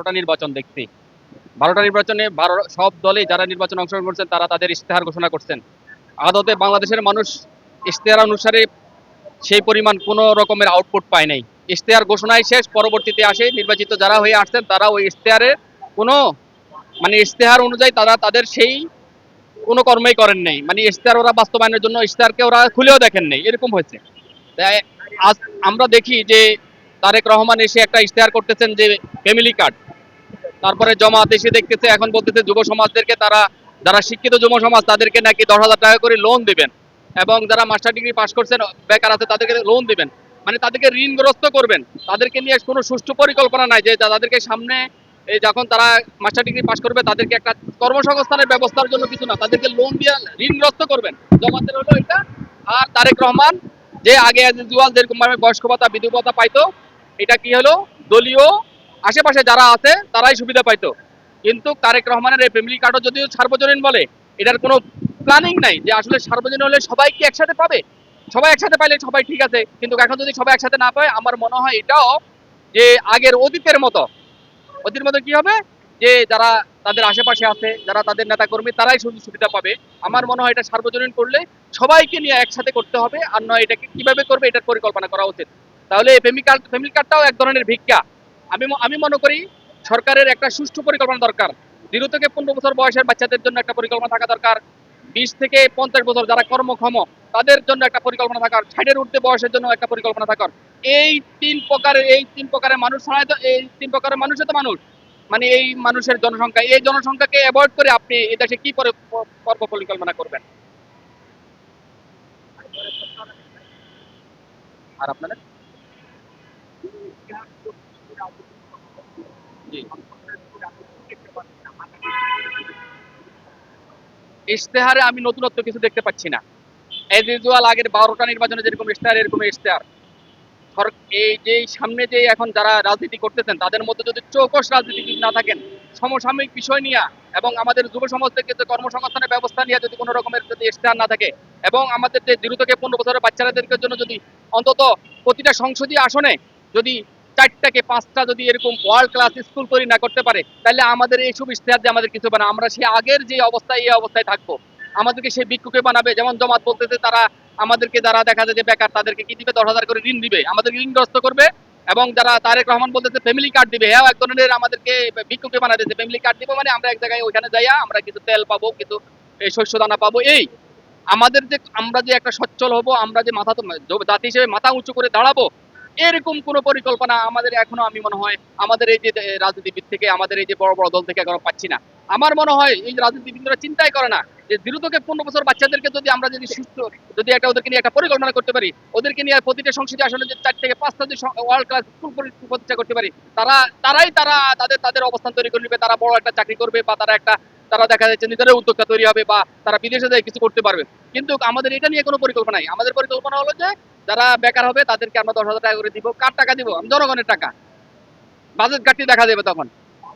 বারোটা নির্বাচন দেখছি। বারোটা নির্বাচনে বারো সব দলে যারা নির্বাচন অংশগ্রহণ করছেন, তারা তাদের ইশতেহার ঘোষণা করছেন। আদতে বাংলাদেশের মানুষ ইশতেহার অনুসারে সেই পরিমাণ কোনো রকমের আউটপুট পায় নাই। ইশতেহার ঘোষণায় শেষ, পরবর্তীতে আসে। নির্বাচিত যারা হয়ে আসছেন, তারা ওই ইশতেহারের কোনো মানে ইশতেহার অনুযায়ী তারা তাদের সেই কোনো কর্মই করেন নাই। মানে ইশতেহার ওরা বাস্তবায়নের জন্য ইশতেহারকে ওরা খুলেও দেখেন নাই। এরকম হয়েছে। তাই আজ আমরা দেখি যে তারেক রহমান এসে একটা ইশতেহার করতেছেন যে ফ্যামিলি কার্ড তারপরে জমাত এসে দেখতেছে, এখন বলতেছে যুব সমাজদেরকে তারা, যারা শিক্ষিত যুব সমাজ, তাদেরকে নাকি দশ হাজার টাকা করে লোন দিবেন। এবং যারা মাস্টার ডিগ্রি পাশ করছেন, বেকার আছে, তাদেরকে লোন দিবেন। মানে তাদেরকে ঋণগ্রস্ত করবেন। তাদেরকে নিয়ে কোনো সুষ্ঠু পরিকল্পনা নাই যে, তাদেরকে সামনে যখন তারা মাস্টার ডিগ্রি পাশ করবে, তাদেরকে একটা কর্মসংস্থানের ব্যবস্থার জন্য কিছু না, তাদেরকে লোন দিয়ে ঋণগ্রস্ত করবেন। জমাতের হলো এটা। আর তারেক রহমান, যে আগে জুয়াল যেরকম ভাবে বয়স্ক ভাতা বিধু পাইতো, এটা কি হলো? দলীয় আশেপাশে যারা আছে, তারাই সুবিধা পাইতো। কিন্তু তারেক রহমানের এই ফ্যামিলি কার্ডও যদিও সার্বজনীন বলে, এটার কোনো প্ল্যানিং নাই যে আসলে সার্বজনীন হলে সবাই কি একসাথে পাবে? সবাই একসাথে পাইলে সবাই ঠিক আছে, কিন্তু এখন যদি সবাই একসাথে না পায়, আমার মনে হয় এটাও যে আগের অতীতের মতো। অতীতের মতো কি হবে? যে যারা তাদের আশেপাশে আছে, যারা তাদের নেতাকর্মী, তারাই সুযোগ সুবিধা পাবে। আমার মনে হয় এটা সার্বজনীন করলে সবাইকে নিয়ে একসাথে করতে হবে, আর নয় এটাকে কীভাবে করবে, এটার পরিকল্পনা করা উচিত। তাহলে ফ্যামিলি কার্ড ফ্যামিলি কার্ডটাও এক ধরনের ভিক্ষা। আমি আমি মনে করি সরকারের একটা সুষ্ঠু পরিকল্পনা দরকার। জিরো থেকে পনেরো বছর বয়সের বাচ্চাদের জন্য একটা পরিকল্পনা থাকা দরকার। বিশ থেকে পঞ্চাশ বছর যারা কর্মক্ষম, তাদের জন্য একটা পরিকল্পনা থাকার। ষাটের ঊর্ধ্বে বয়সের জন্য একটা পরিকল্পনা থাকার। এই তিন প্রকারের, এই তিন প্রকারের মানুষ এই তিন প্রকারের মানুষই তো মানুষ। মানে এই মানুষের জনসংখ্যা, এই জনসংখ্যাকে অ্যাভয়েড করে আপনি এই দেশে কি পরে পর্ব পরিকল্পনা করবেন? আর আপনাদের? ইশতেহারে আমি নতুনত্ব কিছু দেখতে পাচ্ছি না। এজ ইউজুয়াল আগের বারোটা নির্বাচনে যেরকম ইশতেহার এরকম ইশতেহার। এই যে সামনে যে এখন যারা রাজনীতি করতেছেন, তাদের মধ্যে যদি চৌকস রাজনীতিবিদ না থাকেন, সমসাময়িক বিষয় নিয়ে এবং আমাদের যুব সমাজ থেকে যে কর্মসংস্থানের ব্যবস্থা নিয়ে যদি কোনো রকমের যদি ইশতেহার না থাকে এবং আমাদের যে জিরো থেকে পনেরো বছরের বাচ্চাদের জন্য যদি অন্তত প্রতিটা সংসদীয় আসনে যদি চারটাকে পাঁচটা যদি এরকম ওয়ার্ল্ড ক্লাস স্কুল তৈরি না করতে পারে, তাহলে আমাদের এইসব ইশতেহার দিয়ে আমাদের কিছু না। আমরা সেই আগের যে অবস্থায়, এই অবস্থায় থাকব। আমাদেরকে সেই ভিক্ষুকে বানাবে। যেমন জমাত বলতেছে, তারা আমাদেরকে যারা দেখা যায় যে বেকার, তাদেরকে কি দিবে? দশ হাজার করে ঋণ দিবে। আমাদের ঋণগ্রস্ত করবে এবং যারা তারেক রহমান বলতেছে ফ্যামিলি কার্ড দিবে। হ্যাঁ এক ধরনের আমাদেরকে ভিক্ষুকে বানা দিয়েছে। ফ্যামিলি কার্ড দিবে মানে আমরা এক জায়গায় ওইখানে যাইয়া আমরা কিছু তেল পাবো, কিছু শস্য দানা পাবো। এই আমাদের যে, আমরা যে একটা সচ্ছল হব, আমরা যে মাথা জাতি হিসেবে মাথা উঁচু করে দাঁড়াবো এরকম কোন পরিকল্পনা আমাদের এখনও আমি মনে হয় আমাদের এই যে রাজনীতিবিদ থেকে, আমাদের এই যে বড় বড় দল থেকে এখনও পাচ্ছি না। আমার মনে হয় এই রাজনীতিবিদরা চিন্তাই করে না যে জিরো থেকে পনেরো বছর বাচ্চাদেরকে যদি আমরা যদি সুস্থ, যদি একটা ওদেরকে নিয়ে একটা পরিকল্পনা করতে পারি, ওদেরকে নিয়ে প্রতিটা সংসদীয় আসনে যে চার থেকে পাঁচটা যদি ওয়ার্ল্ড ক্লাস স্কুল প্রতিষ্ঠা করতে পারি, তারা, তারাই তারা তাদের তাদের অবস্থান তৈরি করে নেবে, তারা বড় একটা চাকরি করবে বা তারা একটা, তারা দেখা যাচ্ছে নিজেদের উদ্যোক্তা তৈরি হবে বা তারা বিদেশে যায় কিছু করতে পারবে। কিন্তু আমাদের এটা নিয়ে কোনো পরিকল্পনা নাই। আমাদের পরিকল্পনা হলো যে যারা বেকার হবে, তাদেরকে আমরা দশ হাজার টাকা করে দিব। কার টাকা দিব? আমি জনগণের টাকা। বাজেট ঘাটতি দেখা দেবে তখন।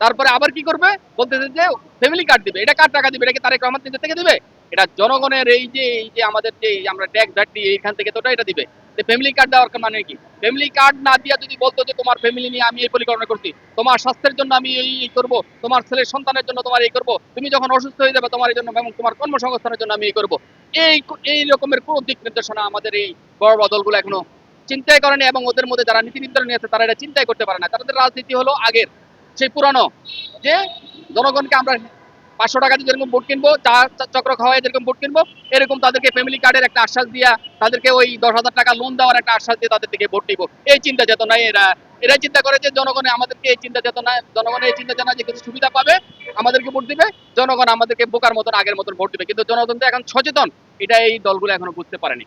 তারপরে আবার কি করবে? বলতেছে যে ফ্যামিলি কার্ড দিবে। এটা কার টাকা দিবে? এটা কি তারেক রহমান থেকে দিবে? এটা জনগণের এই যে এই যে আমাদের যে, আমরা ট্যাক্স ঘাটতি এইখান থেকে তো এটা দিবে। ফ্যামিলি কার্ড দেওয়ার মানে কি? ফ্যামিলি কার্ড না দিয়া যদি বলতো যে তোমার ফ্যামিলি নিয়ে আমি এই পরিকল্পনা করছি, তোমার স্বাস্থ্যের জন্য আমি এই এই করব, তোমার ছেলের সন্তানের জন্য তোমার এই করব, তুমি যখন অসুস্থ হয়ে যাবে তোমার এই জন্য এবং তোমার কর্মসংস্থানের জন্য আমি এই করব। এই এই রকমের কোনো দিক নির্দেশনা আমাদের এই বড় বড় দলগুলো এখনও চিন্তাই করেনি এবং ওদের মধ্যে যারা নীতি নির্ধারণী আছে তারা এটা চিন্তাই করতে পারে না। তাদের রাজনীতি হলো আগের, সেই পুরানো। যে জনগণকে আমরা পাঁচশো টাকা দিয়ে যেরকম ভোট কিনবো, চা চক্র খাওয়াই যেরকম ভোট কিনবো, এরকম তাদেরকে ফ্যামিলি কার্ডের একটা আশ্বাস দিয়া, তাদেরকে ওই দশ হাজার টাকা লোন দেওয়ার একটা আশ্বাস দিয়ে তাদের থেকে ভোট নিব। এই চিন্তা চেতনা এরা এরা চিন্তা করে যে জনগণে আমাদেরকে এই চিন্তা চেতনা জনগণের এই চিন্তা চেতনা যে কিছু সুবিধা পাবে, আমাদেরকে ভোট দিবে, জনগণ আমাদেরকে বোকার মতন আগের মতন ভোট দিবে। কিন্তু জনগণ তো এখন সচেতন, এটা এই দলগুলো এখনও বুঝতে পারেনি।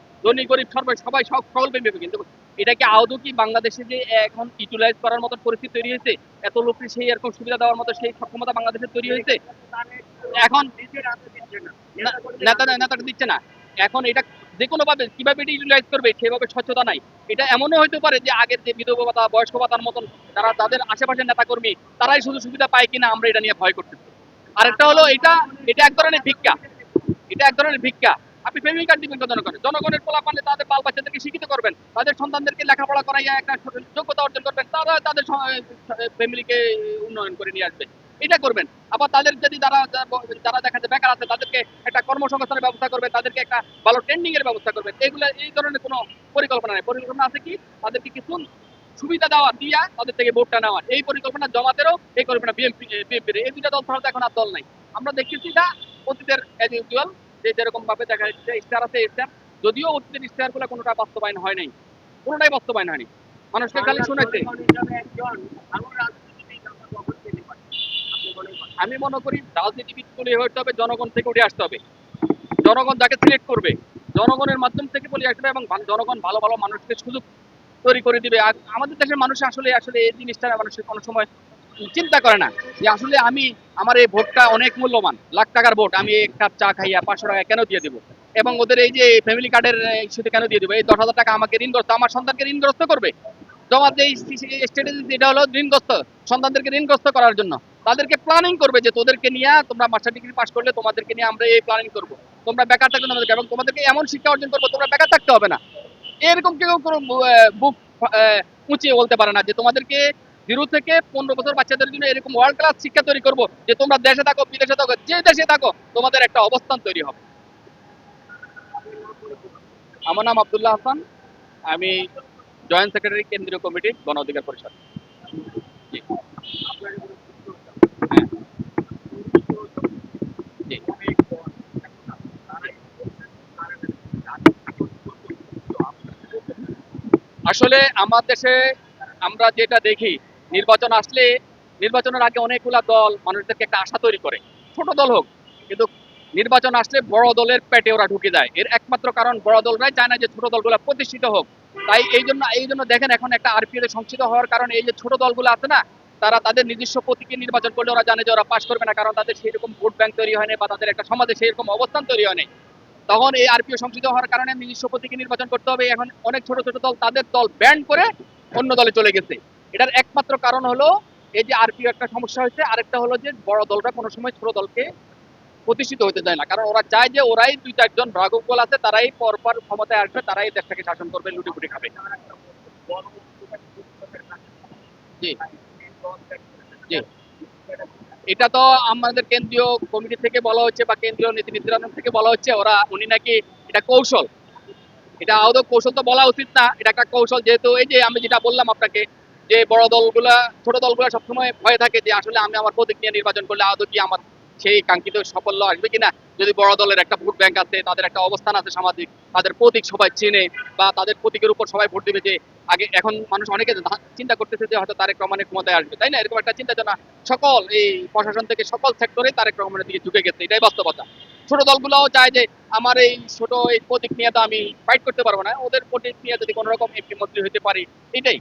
ধনী, গরিব সর্ব সবাই সব সকল বিবেক কিন্তু এটা কি আদৌ কি বাংলাদেশে যে এখন ইউটিলাইজ করার মতো পরিস্থিতি তৈরি হয়েছে, এত লোককে সেই এরকম সুবিধা দেওয়ার মতো সেই সক্ষমতা বাংলাদেশে তৈরি হয়েছে? এখন না- নেতা নেতাকে দিচ্ছে না। এখন এটা যে কোনো ভাবে কীভাবে এটা ইউটিলাইজ করবে, সেভাবে স্বচ্ছতা নাই। এটা এমনও হতে পারে যে আগের যে বিধবা ভাতা, বয়স্ক ভাতার মতন তারা তাদের আশেপাশের নেতাকর্মী, তারাই শুধু সুবিধা পায় কিনা আমরা এটা নিয়ে ভয় করতেছি। আরেকটা হলো এটা এটা এক ধরনের ভিক্ষা। এটা এক ধরনের ভিক্ষা। আপনি ফ্যামিলি কার্ড দিবেন জনগণের। জনগণের পোলা পানে তাদের বাল বাচ্চাদেরকে শিক্ষিত করবেন। তাদের সন্তানদেরকে লেখাপড়া করাইয়া একটা যোগ্যতা অর্জন করবেন। তারা তাদের ফ্যামিলিকে উন্নয়ন করে নিয়ে আসবে। এটা করবেন। আবার তাদের যদি যারা যারা দেখা যায় বেকার আছে, তাদেরকে একটা কর্মসংস্থানের ব্যবস্থা করবে তাদেরকে একটা ভালো ট্রেন্ডিং এর ব্যবস্থা করবে এগুলো, এই ধরনের কোনো পরিকল্পনা নেই। পরিকল্পনা আছে কি? তাদেরকে কিছু সুবিধা দেওয়া দিয়া তাদের থেকে ভোটটা নেওয়া। এই পরিকল্পনা জমাতেরও এই পরিকল্পনা বিএনপি বিএনপির এই দুইটা দল ছাড়া এখন আর দল নাই। আমরা দেখতেছি না অতীতের এজ ইউজুয়াল যে যেরকম ভাবে দেখা যাচ্ছে ইস্তার আছে ইস্তার যদিও অতীতের ইস্তারগুলো কোনোটা বাস্তবায়ন হয় নাই। কোনোটাই বাস্তবায়ন হয়নি। মানুষকে খালি শুনেছে। আমি মনে করি রাজনীতিবিদ তুলে হইতে হবে জনগণ থেকে উঠে আসতে হবে। জনগণ যাকে সিলেক্ট করবে জনগণের মাধ্যম থেকে বলে আসবে এবং জনগণ ভালো ভালো মানুষকে সুযোগ তৈরি করে দিবে। আর আমাদের দেশের মানুষ আসলে আসলে এই জিনিসটা মানুষের কোনো সময় চিন্তা করে না যে আসলে আমি আমার এই ভোটটা অনেক মূল্যবান, লাখ টাকার ভোট, আমি এক কাপ চা খাইয়া পাঁচশো টাকা কেন দিয়ে দিব? এবং ওদের এই যে ফ্যামিলি কার্ডের ইস্যুতে কেন দিয়ে দিব? এই দশ হাজার টাকা আমাকে ঋণগ্রস্ত, আমার সন্তানকে ঋণগ্রস্ত করবে? জমার যে স্ট্র্যাটেজি এটা হলো ঋণগ্রস্ত, সন্তানদেরকে ঋণগ্রস্ত করার জন্য। তাদেরকে প্ল্যানিং করবে যে তোদেরকে নিয়ে, তোমরা মাস্টার ডিগ্রি পাস করলে তোমাদেরকে নিয়ে আমরা এই প্ল্যানিং করব। তোমরা বেকার থাকবে তোমাদেরকে, এবং তোমাদেরকে এমন শিক্ষা অর্জন করব, তোমরা বেকার থাকতে হবে না। এরকম কেউ কোনো বুক উঁচিয়ে বলতে পারে না যে তোমাদেরকে জিরো থেকে পনেরো বছর বাচ্চাদের জন্য এরকম ওয়ার্ল্ড ক্লাস শিক্ষা তৈরি করব যে তোমরা দেশে থাকো, বিদেশে থাকো, যে দেশে থাকো, তোমাদের একটা অবস্থান তৈরি হবে। আমার নাম আব্দুল্লাহ হাসান। আমি জয়েন্ট সেক্রেটারি কেন্দ্রীয় কমিটি গণ অধিকার পরিষদ। আসলে আমার দেশে আমরা যেটা দেখি নির্বাচন আসলে নির্বাচনের আগে অনেকগুলা দল মানুষদেরকে একটা আশা তৈরি করে। ছোট দল হোক, কিন্তু নির্বাচন আসলে বড় দলের পেটে ওরা ঢুকে যায়। এর একমাত্র কারণ বড় দলরাই চায় না যে ছোট দলগুলো প্রতিষ্ঠিত হোক। তাই এই জন্য এই জন্য দেখেন এখন একটা আরপিএ সংসিত হওয়ার কারণে এই যে ছোট দলগুলো আছে না, তারা তাদের নিজস্ব প্রতীকে নির্বাচন করলে ওরা জানে যে ওরা পাশ করবে না, কারণ তাদের সেই রকম ভোট ব্যাংক তৈরি হয়নি বা তাদের একটা সমাজে সেই রকম অবস্থান তৈরি হয়নি তখন এই আরপিও সংসদ হওয়ার কারণে নিজস্ব প্রতীকে নির্বাচন করতে হবে। এখন অনেক ছোট ছোট দল তাদের দল ব্যান্ড করে অন্য দলে চলে গেছে। এটার একমাত্র কারণ হলো এই যে আরপিও একটা সমস্যা হয়েছে, আরেকটা হলো যে বড় দলরা কোনো সময় ছোট দলকে প্রতিষ্ঠিত হতে চায় না। কারণ ওরা চায় যে ওরাই দুই চারজন বল আছে, তারাই পরপর ক্ষমতায় আসবে, তারাই দেশটাকে শাসন করবে, লুটিপুটি খাবে। এটা তো আমাদের কেন্দ্রীয় কমিটি থেকে বলা হচ্ছে বা কেন্দ্রীয় নীতি নির্ধারণ থেকে বলা হচ্ছে, ওরা, উনি নাকি এটা কৌশল। এটা আদৌ কৌশল তো বলা উচিত না, এটা একটা কৌশল। যেহেতু এই যে আমি যেটা বললাম আপনাকে যে বড় দলগুলা, ছোট দলগুলা সবসময় ভয়ে থাকে যে আসলে আমি আমার প্রতীক নিয়ে নির্বাচন করলে আদৌ কি আমার সেই কাঙ্ক্ষিত সাফল্য আসবে কিনা? যদি বড় দলের একটা ভোট ব্যাংক আছে, তাদের একটা অবস্থান আছে সামাজিক, তাদের প্রতীক সবাই চেনে বা তাদের প্রতীকের উপর সবাই ভোট দিবে যে আগে এখন মানুষ অনেকে চিন্তা করতেছে যে হয়তো তারেক রহমানের ক্ষমতায় আসবে, তাই না? এরকম একটা চিন্তা চেতনা সকল এই প্রশাসন থেকে সকল সেক্টরে তারেক রহমানের দিকে ঝুঁকে গেছে, এটাই বাস্তবতা। ছোট দলগুলোও চায় যে আমার এই ছোট এই প্রতীক নিয়ে তো আমি ফাইট করতে পারব না। ওদের প্রতীক নিয়ে যদি কোনো রকম এমপি মন্ত্রী হতে পারি, এটাই।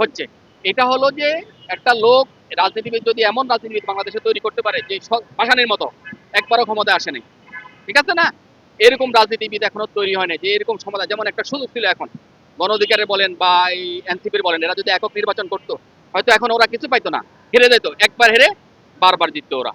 হচ্ছে। এটা হলো যে একটা লোক রাজনীতিবিদ, যদি এমন রাজনীতিবিদ বাংলাদেশে তৈরি করতে পারে যে ভাসানের মতো, একবারও ক্ষমতায় আসে নাই। ঠিক আছে না? এরকম রাজনীতিবিদ এখনও তৈরি হয় না যে এরকম সমাধান যেমন একটা সুযোগ ছিল এখন। গণ অধিকারে বলেন বা এই এনসিপির বলেন, এরা যদি একক নির্বাচন করতো, হয়তো এখন ওরা কিছু পাইতো না। হেরে যেত একবার হেরে বারবার জিততো ওরা।